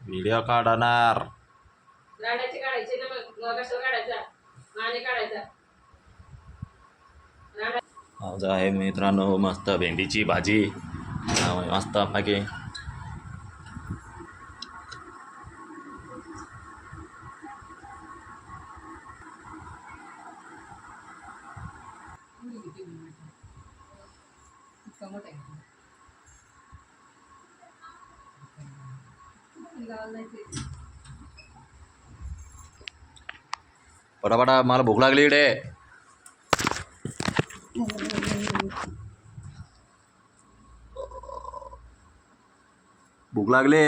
Video काढणार. राडाचे काढायचे ना मग कशाला काढायचा. माने काढायचा. आज आहे मित्रांनो मस्त भेंडीची भाजी. मस्त पाके. पटापटा मला भूक लागली इकडे. भूक लागली.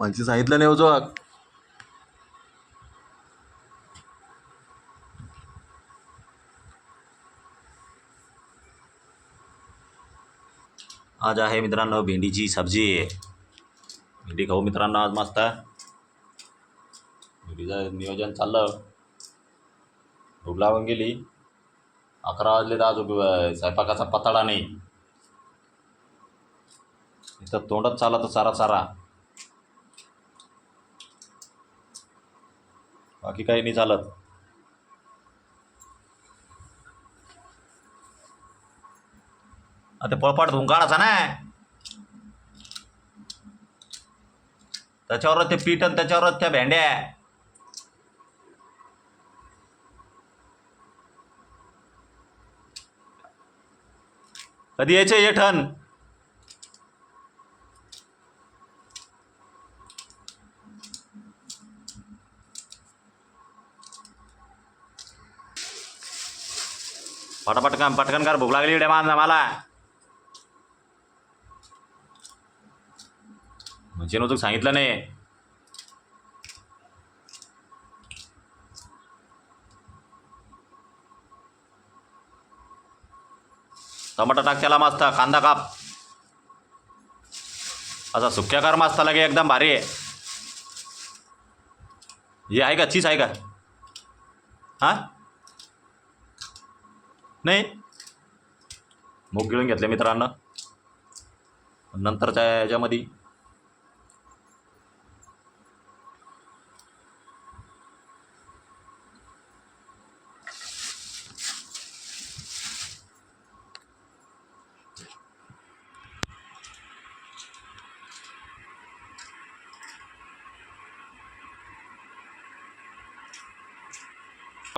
म्हणजे सांगितलं नाही उजवाक आज आहे मित्रांनो भेंडीची सब्जी. भेंडी खाऊ हो मित्रांनो आज मस्त भेंडीचं नियोजन चाललं. भूक लागून गेली. अकरा वाजले तर आज स्वयंपाकाचा पताडा नाही. इथं तोंडच चालला तर सारा सारा. बाकी काही नाही चालत. आता पळपाट धुंकाळाचा ना? त्याच्यावरच ते पीठ आणि त्याच्यावरच त्या भेंड्या कधी यायचे ये पटापटकन पटकन कर भूक लागली डे मला. म्हणजे नव्हतं सांगितलं नाही. टमाटा टाक त्याला मस्त कांदा काप. असा सुक्या कर मस्त लगे एकदम भारी आहे. हे आहे का? चीज आहे का? हां? नाही? मूग गिळून घेतले मित्रांनो. नंतरच्या याच्यामध्ये.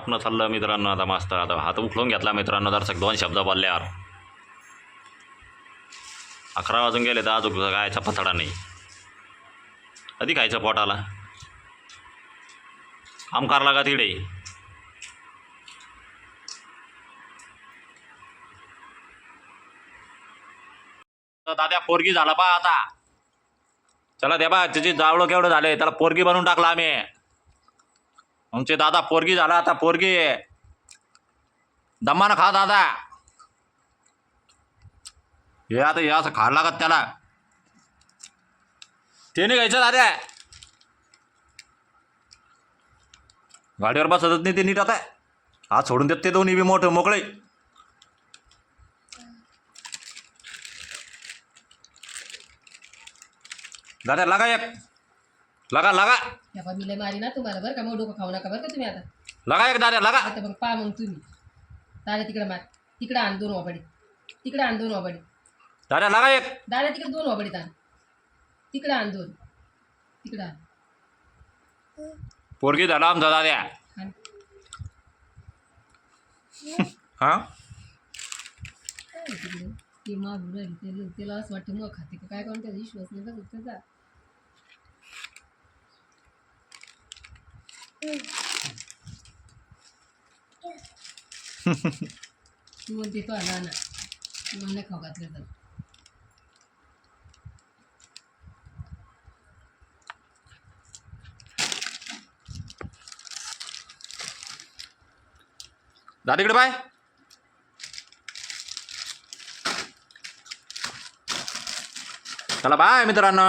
आपण चाललं मित्रांनो. आता मस्त आता हात उखलून घेतला मित्रांनो. जर दोन शब्द बोलल्यावर. अकरा वाजून गेले तर अजून गायचा पथडा नाही. कधी खायचं पोटाला? काम करायला का तिकडे? दाद्या पोरगी झाला पा आता. चला द्या बा त्याची जावळं केवढं झाले त्याला पोरगी बनवून टाकला आम्ही. आमचे दादा पोरगी झाला आता पोरगी. दमानं खा दादा. हे आता हे असं खायला लागत त्याला. ते नाही घ्यायचं दादा. गाडीवर बसतच नाही ते नीट आता. हात सोडून देत ते दोन्ही बी मोठे मोकळे. दादा लागा एक. लागा लागा. या बा मी लय मारी ना तुम्हाला बरं का? मग डोकं खाऊ नका बरं का तुम्ही आता? लागा एक दादा लागा. आता मग पा मग तुम्ही. दादा तिकडे मार. तिकडे आण दोन वाबडी तिकडे आण दोन वाबडी दादा लागा एक. दादा तिकडे दोन वाबडीत आण. तिकडे आण दोन. तिकडे आण. पोरगी झाला आमचा दाद्या आण. हां? काय तिकडे? ते मागून राहिली त्याला त्याला असं वाटतं मग खाते का? काय करून त्याचा विश्वास नाही बघत त्याचा. तू म्हणते तो ना ना तू म्हणलं खाऊ घातलं तर दादा इकडे बाय चला बाय मित्रांनो